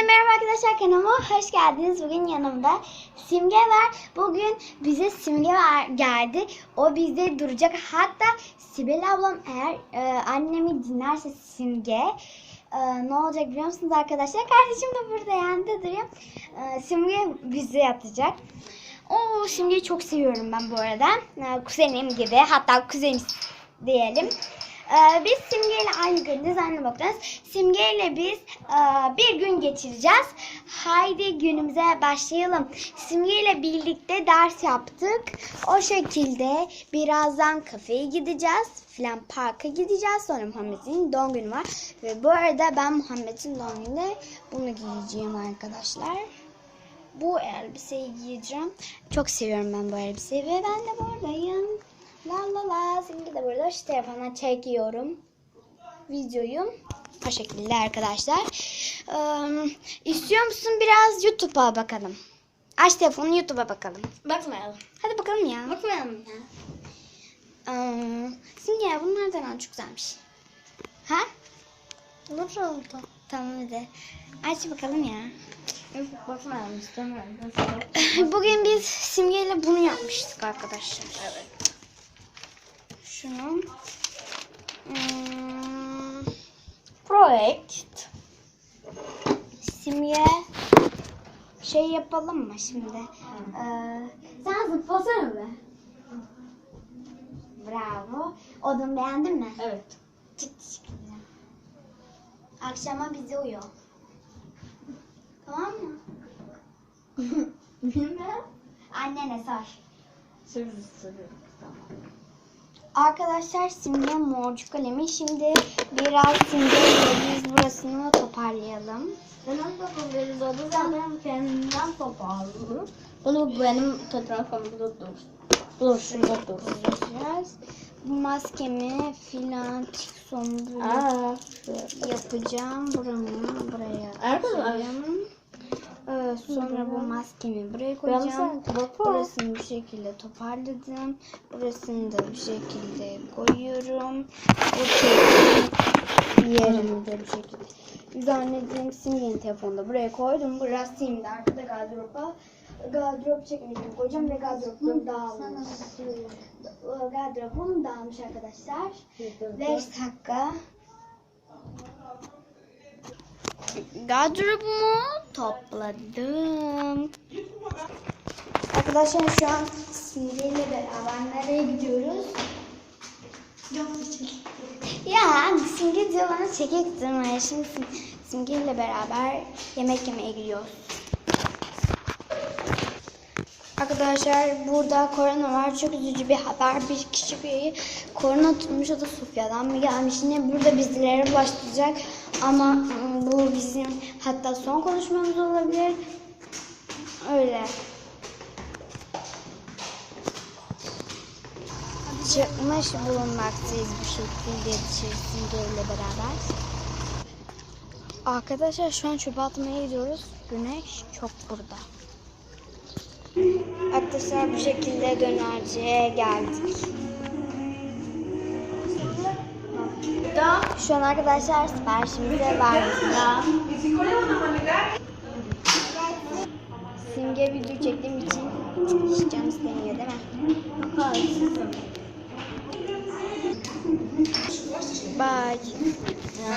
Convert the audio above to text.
Herkese merhaba arkadaşlar kanalıma hoş geldiniz. Bugün yanımda Simge var. Bugün bize Simge var, geldi. O bizde duracak. Hatta Sibel ablam eğer e, annemi dinlerse Simge e, ne olacak biliyor musunuz arkadaşlar? Kardeşim de burada yanında duruyor. E, Simge bize yatacak. O Simge'yi çok seviyorum ben bu arada. E, kuzenim gibi hatta kuzenim diyelim. Ee, biz Simge ile aynı gündüz aynı noktadayız. Simge ile biz e, bir gün geçireceğiz. Haydi günümüze başlayalım. Simge ile birlikte ders yaptık. O şekilde birazdan kafeye gideceğiz. Filan parka gideceğiz. Sonra Muhammed'in doğum günü var. Ve bu arada ben Muhammed'in doğum gününde bunu giyeceğim arkadaşlar. Bu elbiseyi giyeceğim. Çok seviyorum ben bu elbiseyi ve ben de buradayım. La la la. Şimdi de burada şu telefona çekiyorum. Videoyu. O şekilde arkadaşlar. Ee, istiyor musun biraz YouTube'a bakalım? Aç telefonu YouTube'a bakalım. Bakmayalım. Hadi bakalım ya. Bakmayalım ya. Ee, şimdi ya bunlardan al çok güzelmiş. Ha? Olur oldu. Tamam hadi. Aç bakalım ya. Bakmayalım istemiyorum. Bugün biz simgeyle bunu yapmıştık arkadaşlar. Evet. Şunu. Hmm, Project. simge şey yapalım mı şimdi? Ee, sen zıplasana be. Bravo. Odun beğendin mi? Evet. Çık çık. Akşama bizi uyu. Tamam mı? Bilmem. Annene sor. Sürüz sürüz. Arkadaşlar simge morcuk kalemi. Şimdi biraz simgeyle biz burasını toparlayalım. Nasıl yapabiliriz? O da zaten kendimden toparlıyorum. Bunu benim fotoğrafımda dur. Dur şurada dur. Biraz bu maskemi filan son Aa. yapacağım. Buramı buraya Arkadaşlar. Ee, sonra bu maskemi buraya koyacağım. Burasını bu şekilde toparladım. Burasını da bu şekilde koyuyorum. Bu şekilde yerini de bu şekilde. Zannediyorum simgenin telefonu da buraya koydum. Burası simdi. Arkada gardıroba. Gardırop çekmeyeceğim koyacağım ve gardıroplarım dağılmış. Gardırobum dağılmış arkadaşlar. 5 dakika. Gardırobumu topladım. Arkadaşlar şu an Simge ile beraber nereye gidiyoruz? Ya Simge diyor bana çekik durmaya. Şimdi Sim- Simge ile beraber yemek yemeye gidiyoruz. Arkadaşlar burada korona var. Çok üzücü bir haber. Bir kişi bir korona tutmuş. O da Sofya'dan mı gelmiş? Yine burada bizlere başlayacak. Ama ım, bu bizim hatta son konuşmamız olabilir. Öyle. Çıkmış bulunmaktayız bu şekilde içerisindeyle beraber. Arkadaşlar şu an çöpe atmaya gidiyoruz. Güneş çok burada. Arkadaşlar bu şekilde dönerciye geldik. Şu an arkadaşlar siparişimizi verdik. Simge video çektiğim için hiç canı istemiyor değil mi? Bye.